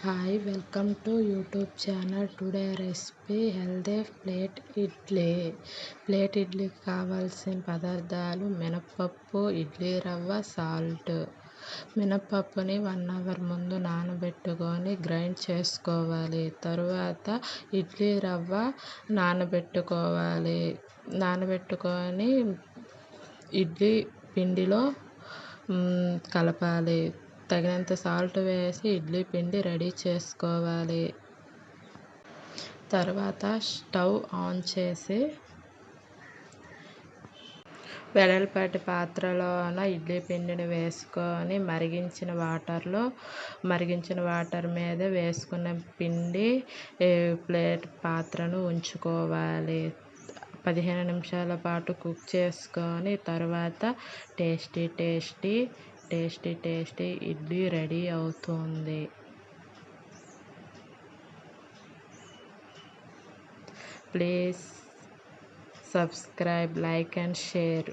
Hi welcome to YouTube channel today recipe healthy plate idli plate ఇడ్లీకి కావాల్సిన పదార్థాలు మినపప్పు ఇడ్లీ రవ్వ సాల్ట్ మినప్పప్పుని వన్ అవర్ ముందు నానబెట్టుకొని గ్రైండ్ చేసుకోవాలి. తరువాత ఇడ్లీ రవ్వ నానబెట్టుకోవాలి. నానబెట్టుకొని ఇడ్లీ పిండిలో కలపాలి. తగినంత సాల్ట్ వేసి ఇడ్లీ పిండి రెడీ చేసుకోవాలి. తర్వాత స్టవ్ ఆన్ చేసి వెడల్పాటి పాత్రలోన ఇడ్లీ పిండిని వేసుకొని మరిగించిన వాటర్లో మరిగించిన వాటర్ మీద వేసుకున్న పిండి ప్లేట్ పాత్రను ఉంచుకోవాలి. పదిహేను నిమిషాల పాటు కుక్ చేసుకొని తర్వాత tasty tasty tasty tasty idli ready అవుతుంది. Please subscribe like and share.